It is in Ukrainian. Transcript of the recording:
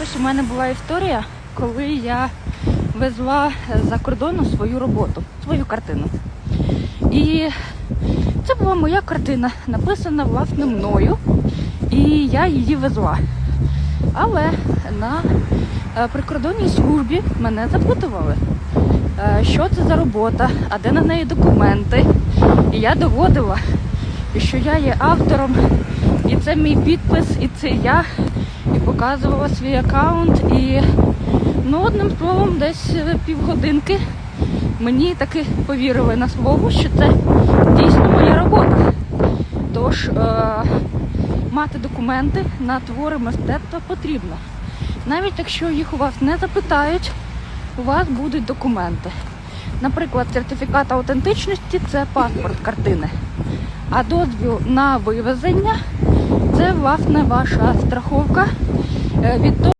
Якось у мене була історія, коли я везла за кордону свою роботу, свою картину. І це була моя картина, написана власне мною, і я її везла. Але на е, прикордонній службі мене запитували, е, що це за робота, а де на неї документи. І я доводила, що я є автором, і це мій підпис, і це я. І показувала свій аккаунт. І ну, одним словом, десь е, півгодинки мені таки повірили на слово, що це дійсно моя робота. Тож е, мати документи на твори мистецтва потрібно. Навіть якщо їх у вас не запитають, у вас будуть документи. Наприклад, сертифікат аутентичності це паспорт картини. А дозвіл на вивезення власне ваша страховка е, від того.